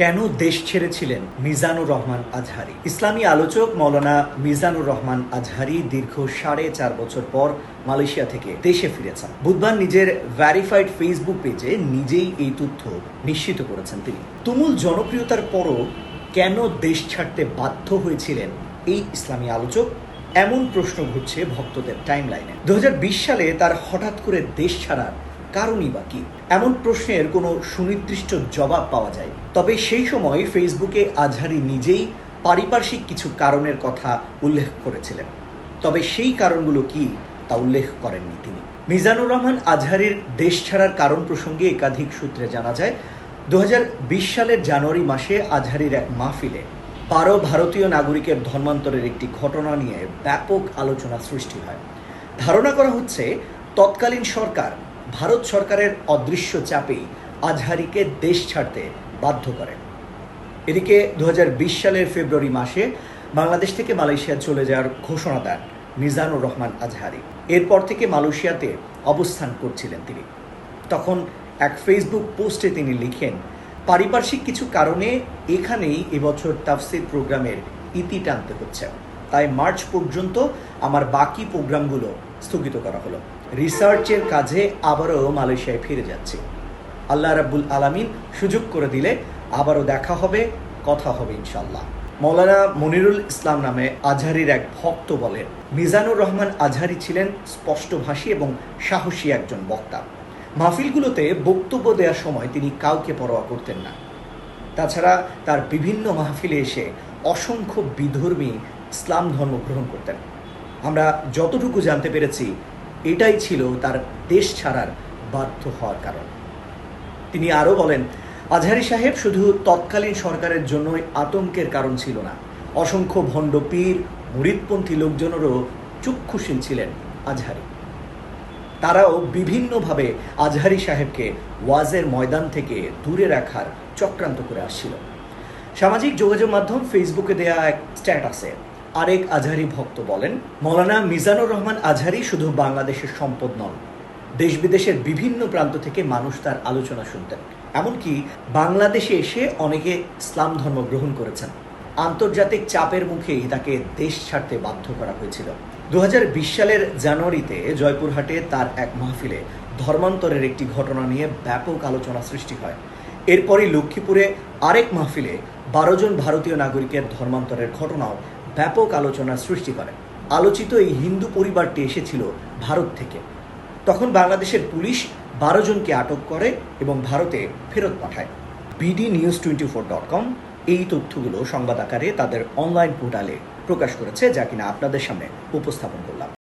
কেন দেশ ছেড়েছিলেন মিজানুর রহমান আজহারি? ইসলামী আলোচক মৌলানা মিজানুর রহমান আজহারি দীর্ঘ সাড়ে চার বছর পর মালয়েশিয়া থেকে দেশে ফিরেছেন। বুধবার নিজের ভ্যারিফাইড ফেসবুক পেজে নিজেই এই তথ্য নিশ্চিত করেছেন তিনি। তুমুল জনপ্রিয়তার পরও কেন দেশ ছাড়তে বাধ্য হয়েছিলেন এই ইসলামী আলোচক? এমন প্রশ্ন ঘুরছে ভক্তদের টাইমলাইনে। দু হাজার বিশ সালে তার হঠাৎ করে দেশ ছাড়ার কারণই বা কি? এমন প্রশ্নের কোনো সুনির্দিষ্ট জবাব পাওয়া যায়। তবে সেই সময় ফেসবুকে আজহারি নিজেই পারিপার্শ্বিক কিছু কারণের কথা উল্লেখ করেছিলেন। তবে সেই কারণগুলো কি তা উল্লেখ করেননি তিনি। মিজানুর রহমান আজহারির দেশ ছাড়ার কারণ প্রসঙ্গে একাধিক সূত্রে জানা যায় দু হাজার বিশ সালের জানুয়ারি মাসে আজহারির এক মাহফিলে বারো ভারতীয় নাগরিকের ধর্মান্তরের একটি ঘটনা নিয়ে ব্যাপক আলোচনা সৃষ্টি হয়। ধারণা করা হচ্ছে, তৎকালীন সরকার ভারত সরকারের অদৃশ্য চাপেই আজহারিকে দেশ ছাড়তে বাধ্য করে। এদিকে দু হাজার বিশ সালের ফেব্রুয়ারি মাসে বাংলাদেশ থেকে মালয়েশিয়া চলে যাওয়ার ঘোষণা দেন মিজানুর রহমান আজহারি। এরপর থেকে মালয়েশিয়াতে অবস্থান করছিলেন তিনি। তখন এক ফেসবুক পোস্টে তিনি লিখেন, পারিপার্শ্বিক কিছু কারণে এখানেই এবছর তাফসির প্রোগ্রামের ইতি টানতে হচ্ছে। তাই মার্চ পর্যন্ত আমার বাকি প্রোগ্রামগুলো স্থগিত করা হলো। রিসার্চের কাজে আবারও মালয়েশিয়ায় ফিরে যাচ্ছি। আল্লাহ রাব্বুল আলামিন সুযোগ করে দিলে আবারও দেখা হবে, কথা হবে ইনশাল্লাহ মৌলানা মনিরুল ইসলাম নামে আজহারির এক ভক্ত বলেন মিজানুর রহমান আজহারি ছিলেন স্পষ্টভাষী এবং সাহসী একজন বক্তা। মাহফিলগুলোতে বক্তব্য দেওয়ার সময় তিনি কাউকে পরোয়া করতেন না। তাছাড়া তার বিভিন্ন মাহফিলে এসে অসংখ্য বিধর্মী ইসলাম ধর্ম গ্রহণ করতেন। আমরা যতটুকু জানতে পেরেছি, এটাই ছিল তার দেশ ছাড়ার বাধ্য হওয়ার কারণ। তিনি আরও বলেন, আজহারি সাহেব শুধু তৎকালীন সরকারের জন্যই আতঙ্কের কারণ ছিল না। অসংখ্য ভণ্ড পীর, মুরিদপন্থী লোকজনেরও চক্ষুশীল ছিলেন আজহারি। তারাও বিভিন্নভাবে আজহারি সাহেবকে ওয়াজের ময়দান থেকে দূরে রাখার চক্রান্ত করে আসছিল। সামাজিক যোগাযোগ মাধ্যম ফেসবুকে দেয়া এক স্ট্যাটাসে আরেক আজহারি ভক্ত বলেন, মৌলানা মিজানুর রহমান আজহারি শুধু বাংলাদেশের সম্পদ নন দেশ বিদেশের বিভিন্ন প্রান্ত থেকে মানুষ তার আলোচনা শুনতেন। এমনকি বাংলাদেশে এসে অনেকে ইসলাম ধর্ম গ্রহণ করেছেন। আন্তর্জাতিক চাপের মুখেই তাকে দেশ ছাড়তে বাধ্য করা হয়েছিল। দুহাজার বিশ সালের জানুয়ারিতে জয়পুরহাটে তার এক মাহফিলে ধর্মান্তরের একটি ঘটনা নিয়ে ব্যাপক আলোচনা সৃষ্টি হয়। এরপরই লক্ষ্মীপুরে আরেক মাহফিলে বারো জন ভারতীয় নাগরিকের ধর্মান্তরের ঘটনাও ব্যাপক আলোচনার সৃষ্টি করে। আলোচিত এই হিন্দু পরিবারটি এসেছিল ভারত থেকে। তখন বাংলাদেশের পুলিশ বারো জনকে আটক করে এবং ভারতে ফেরত পাঠায়। BD news twenty four dot com এই তথ্যগুলো সংবাদ আকারে তাদের অনলাইন পোর্টালে প্রকাশ করেছে, যা কিনা আপনাদের সামনে উপস্থাপন করব